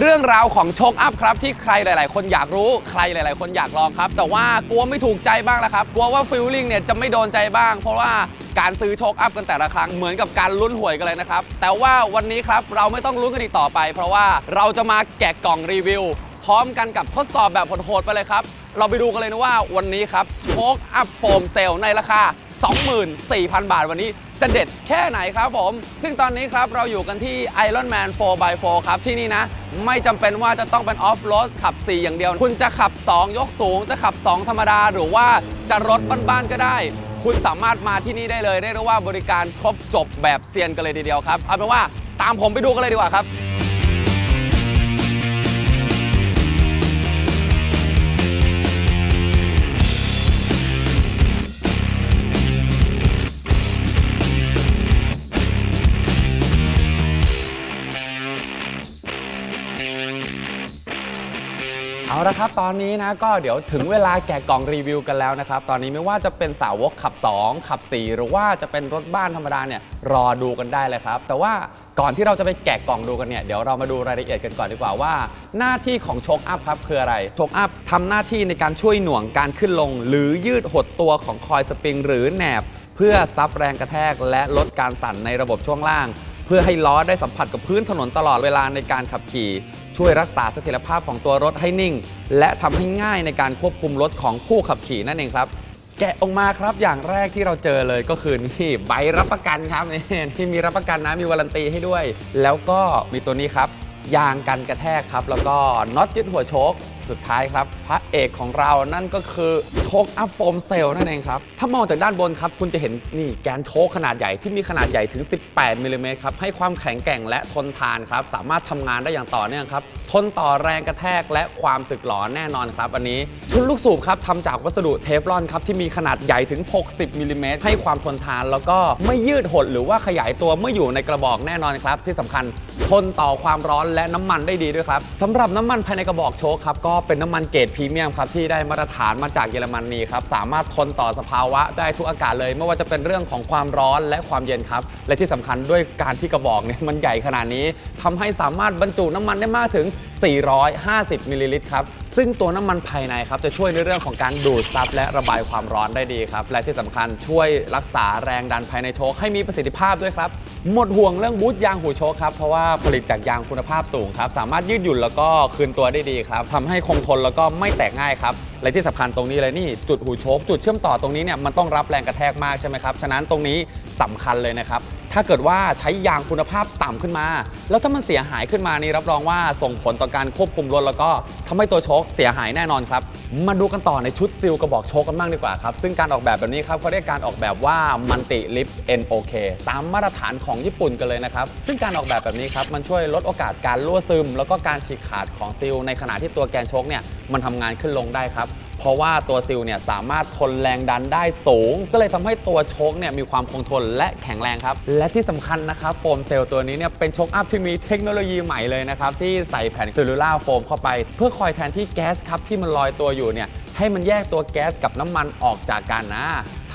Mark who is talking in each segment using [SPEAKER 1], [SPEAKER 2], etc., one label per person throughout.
[SPEAKER 1] เรื่องราวของโชคอัพครับที่ใครหลาย ๆ คนอยากรู้ใครหลาย ๆ คนอยากลองครับ แต่ว่ากลัวไม่ถูกใจบ้างแล้วครับ กลัวว่าฟิลลิ่งเนี่ยจะไม่โดนใจบ้าง เพราะว่าการซื้อโชคอัพกันแต่ละครั้งเหมือนกับการลุ้นหวยกันเลยนะครับ แต่ว่าวันนี้ครับเราไม่ต้องลุ้นกันอีกต่อไป เพราะว่าเราจะมาแกะกล่องรีวิว พร้อมกันกับทดสอบแบบโหดๆไปเลยครับ เราไปดูกันเลยนะว่าวันนี้ครับโชคอัพโฟมเซลในราคา 24,000 บาทวันนี้จะเด็ดแค่ไหนครับผม ซึ่งตอนนี้ครับเราอยู่กันที่ Iron Man 4x4 ครับ ที่นี่นะ ไม่จำเป็นว่าจะต้องเป็นออฟโรดขับ 4 อย่างเดียว คุณจะขับ 2 ยกสูง จะขับ 2 ธรรมดา หรือว่าจะรถบ้านๆก็ได้ คุณสามารถมาที่นี่ได้เลยเรียกว่าบริการครบจบแบบเซียนกันเลยทีเดียวครับเอาเป็นว่าตามผมไปดูกันเลยดีกว่าครับ เอาละครับ ตอนนี้นะก็เดี๋ยวถึงเวลาแกะกล่องรีวิวกันแล้วนะครับ ตอนนี้ไม่ว่าจะเป็นสาวกขับ 2 ขับ 4 หรือว่าจะเป็นรถบ้านธรรมดาเนี่ยรอดูกันได้เลยครับ แต่ว่าก่อนที่เราจะไปแกะกล่องดูกันเนี่ยเดี๋ยวเรามาดูรายละเอียดกันก่อนดีกว่าว่า หน้าที่ของโชคอัพครับคืออะไรโชคอัพทำหน้าที่ในการช่วยหน่วงการขึ้นลง หรือยืดหดตัวของคอยสปริงหรือแหนบ เพื่อซับแรงกระแทกและลดการสั่นในระบบช่วงล่าง เพื่อให้ล้อได้สัมผัสกับพื้นถนนตลอดเวลาในการขับขี่ ช่วยรักษาเสถียรภาพของตัวรถให้นิ่ง และทำให้ง่ายในการควบคุมรถของผู้ขับขี่นั่นเองครับ แกะออกมาครับอย่างแรกที่เราเจอเลยก็คือนี่ใบรับประกันครับนี่ที่มีรับประกันนะมีวารันตีให้ด้วย แล้วก็มีตัวนี้ครับยางกันกระแทกครับ แล้วก็น็อตยึดหัวโชค สุดท้ายครับ พระเอกของเรานั่นก็คือโชคอัพโฟมเซลนั่นเองครับ ถ้ามองจากด้านบนครับ คุณจะเห็นนี่แกนโชคขนาดใหญ่ที่มีขนาดใหญ่ถึง 18มิลลิเมตรครับ ให้ความแข็งแกร่งและทนทานครับ สามารถทำงานได้อย่างต่อเนื่องครับ ทนต่อแรงกระแทกและความสึกหรอแน่นอนครับอันนี้ชุดลูกสูบครับทำจากวัสดุเทฟลอนครับที่มีขนาดใหญ่ถึง 60มิลลิเมตรให้ความทนทานแล้วก็ไม่ยืดหดหรือว่าขยายตัวเมื่ออยู่ในกระบอกแน่นอนครับ ที่สำคัญทนต่อความร้อนและน้ำมันได้ดีด้วยครับสำหรับน้ำมันภายในกระบอกโชคครับก็ก็เป็นน้ำมันเกรดพรีเมียมครับที่ได้มาตรฐานมาจากเยอรมนีครับสามารถทนต่อสภาวะได้ทุกอากาศเลย ไม่ว่าจะเป็นเรื่องของความร้อนและความเย็นครับ และที่สำคัญด้วยการที่กระบอกเนี่ยมันใหญ่ขนาดนี้ทำให้สามารถบรรจุน้ำมันได้มากถึง 450มิลลิลิตรครับ ซึ่งตัวน้ำมันภายในครับจะช่วยในเรื่องของการดูดซับและระบายความร้อนได้ดีครับ และที่สำคัญช่วยรักษาแรงดันภายในโชคให้มีประสิทธิภาพด้วยครับ หมดห่วงเรื่องบูทยางหูโชคครับ เพราะว่าผลิตจากยางคุณภาพสูงครับ สามารถยืดหยุ่นแล้วก็คืนตัวได้ดีครับทำให้คงทนแล้วก็ไม่แตกง่ายครับและที่สำคัญตรงนี้เลยนี่จุดหูโชคจุดเชื่อมต่อตรงนี้เนี่ยมันต้องรับแรงกระแทกมากใช่ไหมครับฉะนั้นตรงนี้สำคัญเลยนะครับ ถ้าเกิดว่าใช้ยางคุณภาพต่ำขึ้นมา แล้วถ้ามันเสียหายขึ้นมานี่รับรองว่าส่งผลต่อการควบคุมรถแล้วก็ทำให้ตัวโชคเสียหายแน่นอนครับ มาดูกันต่อในชุดซิลกระบอกโชคกันบ้างดีกว่าครับ ซึ่งการออกแบบแบบนี้ครับเขาเรียกการออกแบบว่ามันติลิฟ NOK ตามมาตรฐานของญี่ปุ่นกันเลยนะครับ ซึ่งการออกแบบแบบนี้ครับมันช่วยลดโอกาสการรั่วซึม แล้วก็การฉีกขาดของซิลในขณะที่ตัวแกนโชคเนี่ยมันทำงานขึ้นลงได้ครับ เพราะว่าตัวซิลเนี่ยสามารถทนแรงดันได้สูง ก็เลยทำให้ตัวโชคเนี่ยมีความคงทนและแข็งแรงครับ และที่สำคัญนะครับโฟมเซลล์ตัวนี้เนี่ยเป็นโชคอัพที่มีเทคโนโลยีใหม่เลยนะครับที่ใส่แผ่นซิลูล่าโฟมเข้าไป เพื่อคอยแทนที่แก๊สครับที่มันลอยตัวอยู่เนี่ยให้มันแยกตัวแก๊สกับน้ำมันออกจากกันนะ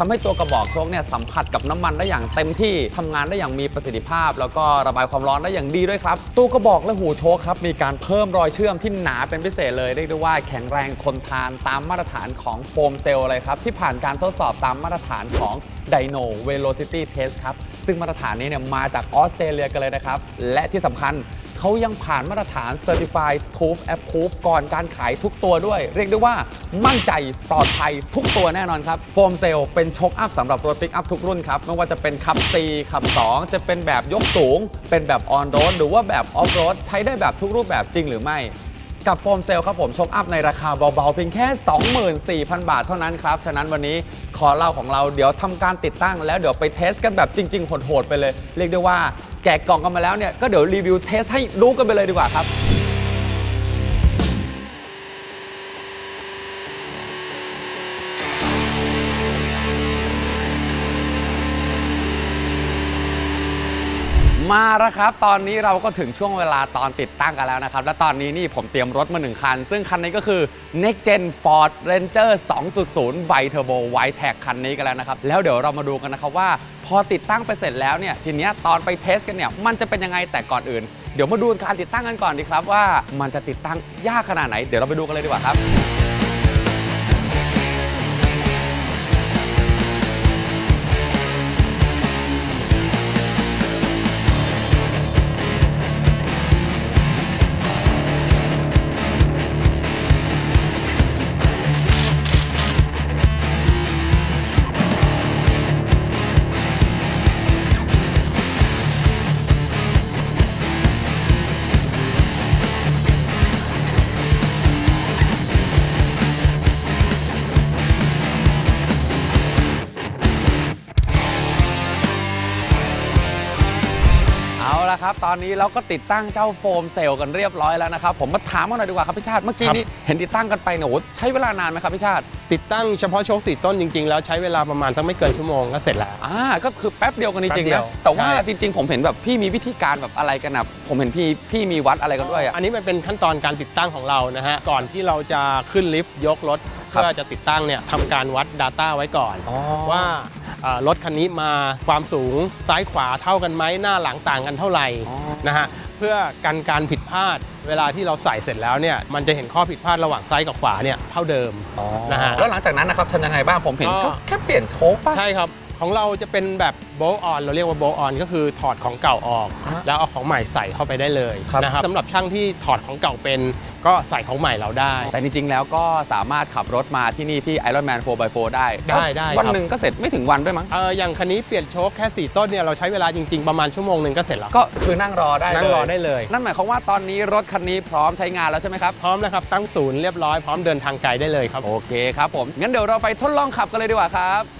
[SPEAKER 1] ทำให้ตัวกระบอกโชคเนี่ยสัมผัสกับน้ำมันได้อย่างเต็มที่ทำงานได้อย่างมีประสิทธิภาพ แล้วก็ระบายความร้อนได้อย่างดีด้วยครับ ตัวกระบอกและหูโชคครับมีการเพิ่มรอยเชื่อมที่หนาเป็นพิเศษเลยเรียกได้ว่าแข็งแรงทนทานตามมาตรฐานของโฟมเซลล์เลยครับที่ผ่านการทดสอบตามมาตรฐานของ Dyno Velocity Test ครับซึ่งมาตรฐานนี้เนี่ยมาจากออสเตรเลียกันเลยนะครับและที่สำคัญ เขายังผ่านมาตรฐาน Certified Tooth Approve ก่อนการขายทุกตัวด้วย เรียกได้ว่ามั่นใจปลอดภัยทุกตัวแน่นอนครับโฟมเซลเป็นช็อคอัพสำหรับรถปิกอัพทุกรุ่นครับ ไม่ว่าจะเป็นขับ4ขับ 2 จะเป็นแบบยกสูง เป็นแบบออนโรดหรือว่าแบบออฟโรดใช้ได้แบบทุกรูปแบบจริงหรือไม่ กับโฟมเซลครับผมช็อปอัพในราคาเบาๆ เพียงแค่ 24,000 บาทเท่านั้นครับ ฉะนั้นวันนี้ขอเล่าของเราเดี๋ยวทำการติดตั้ง แล้วเดี๋ยวไปเทสกันแบบจริงๆโหดๆไปเลย เรียกได้ว่าแกะกล่องกันมาแล้วเนี่ยก็เดี๋ยวรีวิวเทสให้รู้กันไปเลยดีกว่าครับ มาแล้วครับ ตอนนี้เราก็ถึงช่วงเวลาตอนติดตั้งกันแล้วนะครับ และตอนนี้นี่ผมเตรียมรถมาหนึ่งคัน ซึ่งคันนี้ก็คือ Next Gen Ford Ranger 2.0ไบเทอร์โบไวแท็กคันนี้กันแล้วนะครับ แล้วเดี๋ยวเรามาดูกันนะครับว่า พอติดตั้งไปเสร็จแล้วเนี่ยทีเนี้ยตอนไปเทสกันเนี่ยมันจะเป็นยังไงแต่ก่อนอื่น เดี๋ยวมาดูการติดตั้งกันก่อนดีครับว่ามันจะติดตั้งยากขนาดไหน เดี๋ยวเราไปดูกันเลยดีกว่าครับ อนนี้เราก็ติดตั้งเจ้าโฟมเซลล์กันเรียบร้อยแล้วนะครับผมมาถามกันหน่อยดีกว่าครับพี่ชาติเมื่อกี้
[SPEAKER 2] ครับ
[SPEAKER 1] นี้เห็นติดตั้งกันไปเนี่ยโอ้โหใช้เวลานานไหมครับพี่ชาติ
[SPEAKER 2] ติดตั้งเฉพาะโชคสีต้นจริง ๆ แล้วใช้เวลาประมาณสักไม่เกินชั่วโมงก็เสร็จแล้ว
[SPEAKER 1] อ่าก็คือแป๊บเดียวกันจริงๆ
[SPEAKER 2] แป๊บเดีย
[SPEAKER 1] นะ
[SPEAKER 2] ว
[SPEAKER 1] แต่ว่า
[SPEAKER 2] ใช่
[SPEAKER 1] จริง ๆ ผมเห็นแบบพี่มีวิธีการแบบอะไรกันนะผมเห็นพี่พี่มีวัดอะไรกันด้วยอะ
[SPEAKER 2] อันนี้มันเป็นขั้นตอนการติดตั้งของเรานะฮะก่อนที่เราจะขึ้นลิฟต์ยกรถ
[SPEAKER 1] ครับ
[SPEAKER 2] เพื่อจะติดตั้งเนี่ยทำการวัด Data ไว้ก่อน
[SPEAKER 1] อ๋อ
[SPEAKER 2] ว่าอ่า รถคันนี้มาความสูงซ้ายขวาเท่ากันไหมหน้าหลังต่างกันเท่าไหร่
[SPEAKER 1] อ๋อ
[SPEAKER 2] นะฮะเพื่อกันการผิดพลาด เวลาที่เราใส่เสร็จแล้วเนี่ยมันจะเห็นข้อผิดพลาดระหว่างซ้ายกับขวาเนี่ยเท่าเดิม
[SPEAKER 1] อ๋อ
[SPEAKER 2] นะฮะ
[SPEAKER 1] แล้วหลังจากนั้นนะครับทำยังไงบ้างผมเห็น
[SPEAKER 2] ก็
[SPEAKER 1] ก็แค่เปลี่ยนโชคป่ะ
[SPEAKER 2] ใช่ครับ ของเราจะเป็นแบบโบออนเราเรียกว่าโบออนก็คือถอดของเก่าออก
[SPEAKER 1] ฮะ
[SPEAKER 2] แล้วเอาของใหม่ใส่เข้าไปได้เลย
[SPEAKER 1] ครับ
[SPEAKER 2] นะครับสำหรับช่างที่ถอดของเก่าเป็นก็ใส่ของใหม่เราได้
[SPEAKER 1] แต่จริงๆแล้วก็สามารถขับรถมาที่นี่ที่ Iron Man 4x4 ได้
[SPEAKER 2] ได้ได้
[SPEAKER 1] วัน
[SPEAKER 2] ครับ
[SPEAKER 1] หนึ่งก็เสร็จไม่ถึงวันด้วยมั้ง
[SPEAKER 2] เอออย่างคันนี้เปลี่ยนโชคแค่ 4 ต้นเนี่ยเราใช้เวลาจริง ๆ ประมาณชั่วโมงหนึ่งก็เสร็จแล้ว
[SPEAKER 1] ก็คือนั่งรอได้
[SPEAKER 2] นั่งรอ
[SPEAKER 1] เลย
[SPEAKER 2] ได้เลย
[SPEAKER 1] นั่นหมายความว่าตอนนี้รถคันนี้พร้อมใช้งานแล้วใช่ไหมครับ
[SPEAKER 2] พร้อมนะครับตั้งศูนย์เรียบร้อยพร้อมเดินทางไกลได้เลยครับ
[SPEAKER 1] โอเคครับผม งั้นเดี๋ยวเราไปทดลองขับกันเลยดีกว่าครับ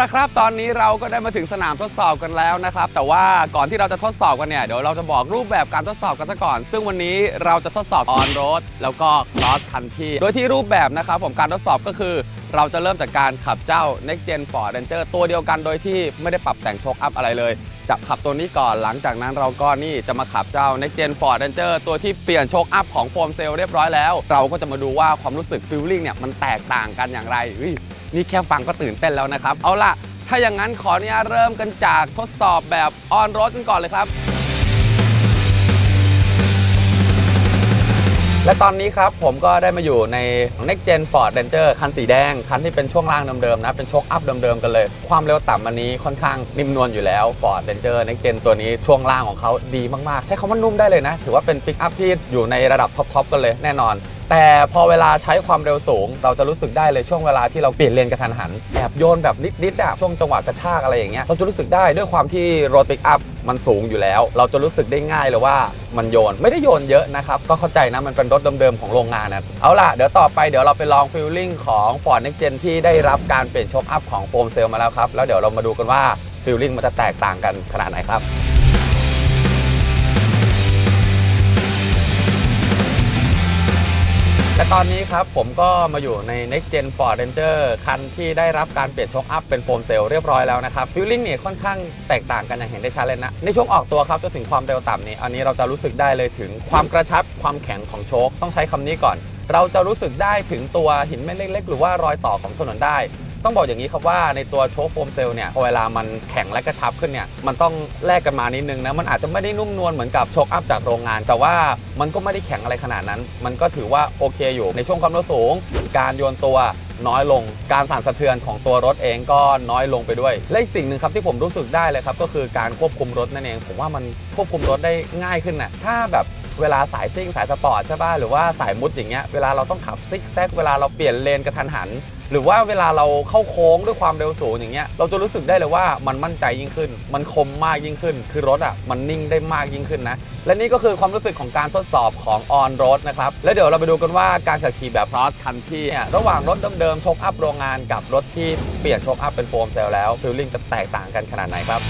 [SPEAKER 1] ละครับ ตอนนี้เราก็ได้มาถึงสนามทดสอบกันแล้วนะครับ แต่ว่าก่อนที่เราจะทดสอบกันเนี่ยเดี๋ยวเราจะบอกรูปแบบการทดสอบกันซะก่อน ซึ่งวันนี้เราจะทดสอบ on road แล้วก็ cross country โดยที่รูปแบบนะครับผมการทดสอบก็คือ เราจะเริ่มจากการขับเจ้า next gen Ford Ranger ตัวเดียวกันโดยที่ไม่ได้ปรับแต่งโชคอัพอะไรเลยจะขับตัวนี้ก่อนหลังจากนั้นเราก็นี่จะมาขับเจ้า next gen Ford Ranger ตัวที่เปลี่ยนโชคอัพของโฟมเซลเรียบร้อยแล้ว เราก็จะมาดูว่าความรู้สึก feeling เนี่ยมันแตกต่างกันอย่างไรอุ๊ย นี่แค่ฟังก็ตื่นเต้นแล้วนะครับ เอาล่ะ ถ้าอย่างนั้นขออนุญาตเริ่มกันจากทดสอบแบบออนรถกันก่อนเลยครับ และตอนนี้ครับผมก็ได้มาอยู่ใน Next Gen Ford Ranger คันสีแดง คันที่เป็นช่วงล่างเดิมๆนะ เป็นโชคอัพเดิมๆกันเลย ความเร็วต่ำอันนี้ค่อนข้างนิ่มนวลอยู่แล้ว Ford Ranger Next Gen ตัวนี้ช่วงล่างของเขาดีมากๆ ใช้คำว่านุ่มได้เลยนะ ถือว่าเป็นปิกอัพที่อยู่ในระดับท็อปๆกันเลยแน่นอน แต่พอเวลาใช้ความเร็วสูง เราจะรู้สึกได้เลยช่วงเวลาที่เราเปลี่ยนเลนกระทันหันแอบโยนแบบนิดๆอะช่วงจังหวะกระชากอะไรอย่างเงี้ยเราจะรู้สึกได้ด้วยความที่รถปิกอัพมันสูงอยู่แล้ว เราจะรู้สึกได้ง่ายเลยว่ามันโยนไม่ได้โยนเยอะนะครับก็เข้าใจนะมันเป็นรถเดิมๆของโรงงานนะเอาล่ะเดี๋ยวต่อไปเดี๋ยวเราไปลองฟิลลิ่งของ Ford Next Gen ที่ได้รับการเปลี่ยนโชคอัพของโฟมเซลมาแล้วครับแล้วเดี๋ยวเรามาดูกันว่าฟิลลิ่งมันจะแตกต่างกันขนาดไหนครับ และตอนนี้ครับผมก็มาอยู่ใน Next Gen Ford Ranger คันที่ได้รับการเปลี่ยนโชคอัพเป็นโฟมเซลเรียบร้อยแล้วนะครับฟิลลิ่งเนี่ยค่อนข้างแตกต่างกันอย่างเห็นได้ชัดเลยนะ ในช่วงออกตัวครับจนถึงความเร็วต่ำนี้อันนี้เราจะรู้สึกได้เลยถึงความกระชับความแข็งของโชคต้องใช้คำนี้ก่อน เราจะรู้สึกได้ถึงตัวหินเม็ดเล็ก ๆ หรือว่ารอยต่อของถนนได้ ต้องบอกอย่างนี้ครับว่าในตัวโชคโฟมเซลเนี่ยเวลามันแข็งและกระชับขึ้นเนี่ยมันต้องแลกกันมานิดนึงนะมันอาจจะไม่ได้นุ่มนวลเหมือนกับโชคอัพจากโรงงาน แต่ว่ามันก็ไม่ได้แข็งอะไรขนาดนั้น มันก็ถือว่าโอเคอยู่ในช่วงความเร็วสูง การโยนตัวน้อยลง การสั่นสะเทือนของตัวรถเองก็น้อยลงไปด้วย และอีกสิ่งหนึ่งครับที่ผมรู้สึกได้เลยครับก็คือการควบคุมรถนั่นเอง ผมว่ามันควบคุมรถได้ง่ายขึ้นนะถ้าแบบเวลาสายซิ่งสายสปอร์ตใช่ป่ะหรือว่าสายมุดอย่างเงี้ยเวลาเราต้องขับซิกแซกเวลาเราเปลี่ยนเลนกระทันหัน หรือว่าเวลาเราเข้าโค้งด้วยความเร็วสูงอย่างเงี้ยเราจะรู้สึกได้เลยว่ามันมั่นใจยิ่งขึ้น มันคมมากยิ่งขึ้น คือรถอะมันนิ่งได้มากยิ่งขึ้นนะ และนี่ก็คือความรู้สึกของการทดสอบของออนรถนะครับ แล้วเดี๋ยวเราไปดูกันว่าการขับขี่แบบ cross country เนี่ยระหว่างรถเดิมๆโชคอัพโรงงานกับรถที่เปลี่ยนโชคอัพเป็นโฟมเซลแล้วฟิลลิ่งจะแตกต่างกันขนาดไหนครับ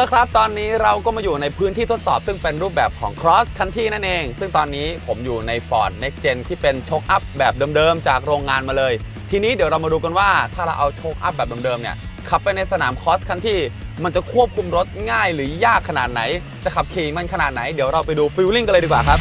[SPEAKER 1] ละครับ ตอนนี้เราก็มาอยู่ในพื้นที่ทดสอบซึ่งเป็นรูปแบบของ cross country นั่นเอง ซึ่งตอนนี้ผมอยู่ใน Ford Next Gen ที่เป็นโชคอัพแบบเดิมๆ จากโรงงานมาเลย ทีนี้เดี๋ยวเรามาดูกันว่าถ้าเราเอาโชคอัพแบบเดิมๆ เนี่ย ขับไปในสนาม cross country มันจะควบคุมรถง่ายหรือยากขนาดไหน จะขับขี่มันขนาดไหน เดี๋ยวเราไปดูฟิลลิ่งกันเลยดีกว่าครับ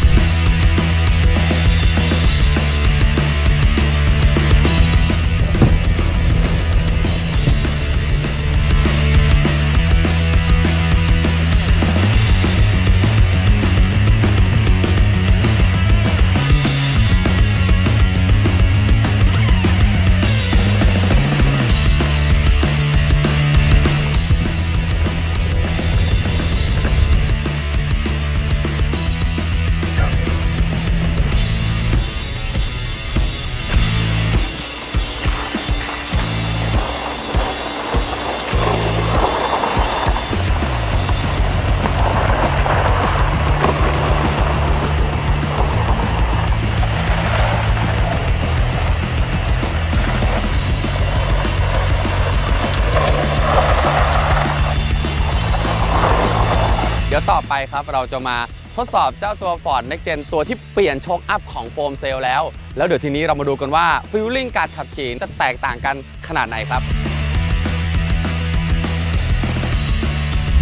[SPEAKER 1] ครับ เราจะมาทดสอบเจ้าตัว Ford Next Gen ตัวที่เปลี่ยนโชคอัพของโฟมเซลแล้ว แล้วเดี๋ยวทีนี้เรามาดูกันว่าฟิลลิ่งการขับขี่จะแตกต่างกันขนาดไหนครับ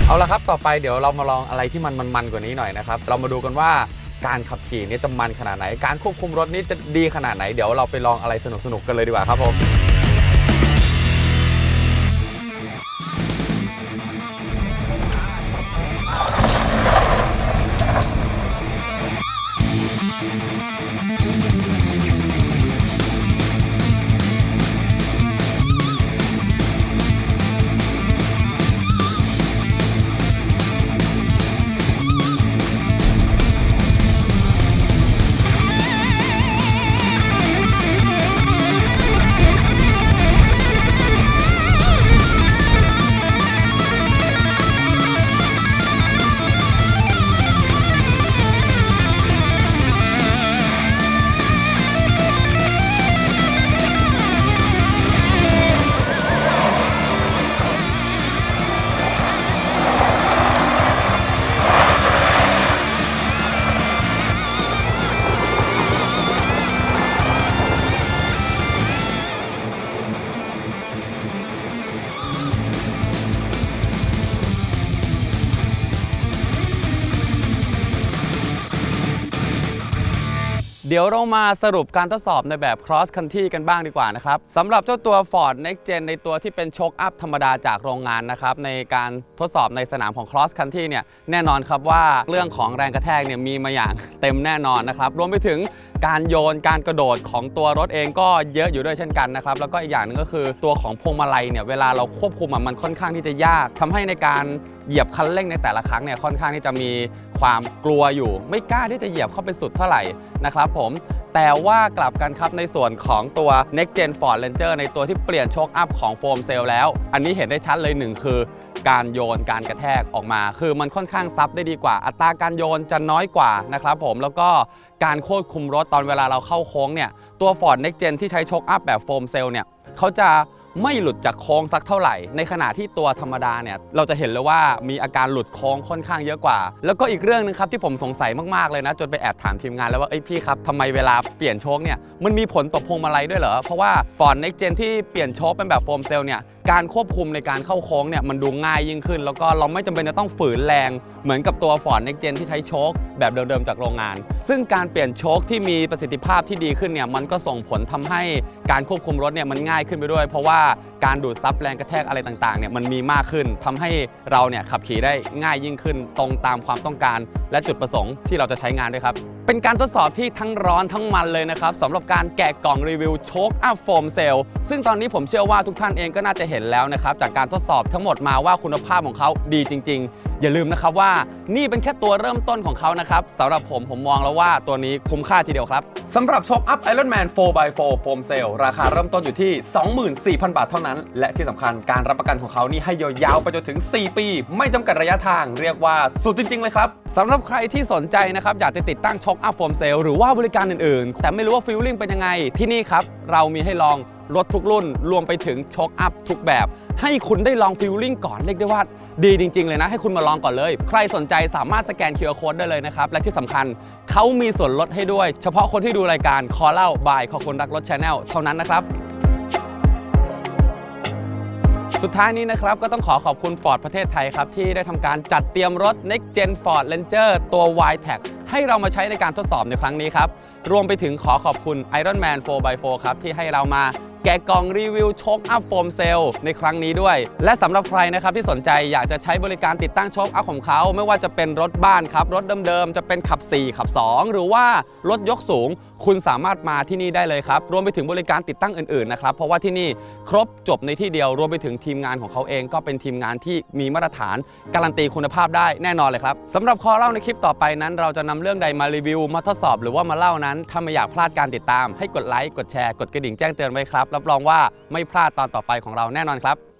[SPEAKER 1] เอาละครับต่อไปเดี๋ยวเรามาลองอะไรที่มันมันๆกว่านี้หน่อยนะครับ เรามาดูกันว่าการขับขี่นี่จะมันขนาดไหน การควบคุมรถนี้จะดีขนาดไหน เดี๋ยวเราไปลองอะไรสนุกๆกันเลยดีกว่าครับผม ดี๋ยวเรามาสรุปการทดสอบในแบบ cross country กันบ้างดีกว่านะครับสำหรับเจ้าตัว Ford Next Gen ในตัวที่เป็นโชคอัพธรรมดาจากโรงงานนะครับในการทดสอบในสนามของ cross country เนี่ยแน่นอนครับว่าเรื่องของแรงกระแทกเนี่ยมีมาอย่างเต็มแน่นอนนะครับรวมไปถึงการโยนการกระโดดของตัวรถเองก็เยอะอยู่ด้วยเช่นกันนะครับ แล้วก็อีกอย่างหนึงก็คือตัวของพวงมาลัยเนี่ยเวลาเราควบคุมมันค่อนข้างที่จะยากทำให้ในการเหยียบคันเร่งในแต่ละครั้งเนี่ยค่อนข้างที่จะมี ความกลัวอยู่ ไม่กล้าที่จะเหยียบเข้าไปสุดเท่าไหร่นะครับผมแต่ว่ากลับกันครับในส่วนของตัว Next Gen Ford Ranger ในตัวที่เปลี่ยนโชคอัพของโฟมเซลแล้ว อันนี้เห็นได้ชัดเลยหนึ่งคือ การโยนการกระแทกออกมา คือมันค่อนข้างซับได้ดีกว่า อัตราการโยนจะน้อยกว่านะครับผมแล้วก็การควบคุมรถตอนเวลาเราเข้าโค้งเนี่ยตัว Ford Next Gen ที่ใช้โชคอัพแบบโฟมเซลเนี่ยเขาจะ ไม่หลุดจากโค้งสักเท่าไหร่ ในขณะที่ตัวธรรมดาเนี่ยเราจะเห็นเลยว่ามีอาการหลุดโค้งค่อนข้างเยอะกว่า แล้วก็อีกเรื่องหนึงครับที่ผมสงสัยมากๆเลยนะ จนไปแอบถามทีมงานแล้วว่าเอ้ยพี่ครับทำไมเวลาเปลี่ยนโชคเนี่ยมันมีผลต่อพวงมาลัยด้วยเหรอเพราะว่าฟอน Next Gen ที่เปลี่ยนโชคเป็นแบบโฟมเซลเนี่ยการควบคุมในการเข้าโค้งเนี่ยมันดูง่ายยิ่งขึ้น แล้วก็เราไม่จำเป็นจะต้องฝืนแรงเหมือนกับตัว Ford Next Gen ที่ใช้โชคแบบเดิมๆจากโรงงาน ซึ่งการเปลี่ยนโชคที่มีประสิทธิภาพที่ดีขึ้นเนี่ยมันก็ส่งผลทำให้การควบคุมรถเนี่ยมันง่ายขึ้นไปด้วย เพราะว่าการดูดซับแรงกระแทกอะไรต่างๆเนี่ยมันมีมากขึ้นทำให้เราเนี่ยขับขี่ได้ง่ายยิ่งขึ้น ตรงตามความต้องการ และจุดประสงค์ที่เราจะใช้งานด้วยครับ เป็นการทดสอบที่ทั้งร้อนทั้งมันเลยนะครับสำหรับการแกะกล่องรีวิวโชคอัพโฟมเซลซึ่งตอนนี้ผมเชื่อว่าทุกท่านเองก็น่าจะเห็นแล้วนะครับจากการทดสอบทั้งหมดมาว่าคุณภาพของเขาดีจริง ๆ อย่าลืมนะครับว่านี่เป็นแค่ตัวเริ่มต้นของเขานะครับสำหรับผมผมมองแล้วว่าตัวนี้คุ้มค่าทีเดียวครับสำหรับโชคอัพ Iron Man 4x4 โฟมเซลราคาเริ่มต้นอยู่ที่ 24,000 บาทเท่านั้น และที่สำคัญการรับประกันของเขานี่ให้ยาวๆไปจนถึง 4 ปี ไม่จำกัดระยะทางเรียกว่าสุดจริง ๆ เลยครับสำหรับใครที่สนใจนะครับอยากจะติดตั้งช็อคอัพโฟมเซลหรือว่าบริการอื่นๆ แต่ไม่รู้ว่าฟิลลิ่งเป็นยังไงที่นี่ครับเรามีให้ลองรถทุกรุ่น รวมไปถึงโชคอัพทุกแบบ ให้คุณได้ลองฟิลลิ่งก่อน เรียกได้ว่าดีจริง ๆ เลยนะ ให้คุณมาลองก่อนเลย ใครสนใจสามารถสแกน QR Code ได้เลยนะครับ และที่สำคัญเขามีส่วนลดให้ด้วย เฉพาะคนที่ดูรายการคอเล่าบายขอคนรักรถชาแนลเท่านั้นนะครับสุดท้ายนี้นะครับก็ต้องขอขอบคุณ Ford ประเทศไทยครับ ที่ได้ทำการจัดเตรียมรถ Next Gen Ford Ranger ตัว y t e c ให้เรามาใช้ในการทดสอบในครั้งนี้ครับ รวมไปถึงขอขอบคุณ Iron Man 4x4 ครับ ที่ให้เรามา แกะกล่องรีวิวโชคอัพโฟมเซลในครั้งนี้ด้วย และสำหรับใครนะครับที่สนใจอยากจะใช้บริการติดตั้งโชคอัพของเขา ไม่ว่าจะเป็นรถบ้านครับ รถเดิมๆ จะเป็นขับ 4 ขับ 2 หรือว่ารถยกสูง คุณสามารถมาที่นี่ได้เลยครับ รวมไปถึงบริการติดตั้งอื่นๆนะครับเพราะว่าที่นี่ครบจบในที่เดียวรวมไปถึงทีมงานของเขาเอง ก็เป็นทีมงานที่มีมาตรฐานการันตีคุณภาพได้แน่นอนเลยครับสำหรับคอเล่าในคลิปต่อไปนั้น เราจะนำเรื่องใดมารีวิวมาทดสอบหรือว่ามาเล่านั้นถ้าไม่อยากพลาดการติดตามให้กดไลค์กดแชร์กดกระดิ่งแจ้งเตือนไว้ครับรับรองว่าไม่พลาดตอนต่อไปของเราแน่นอนครับ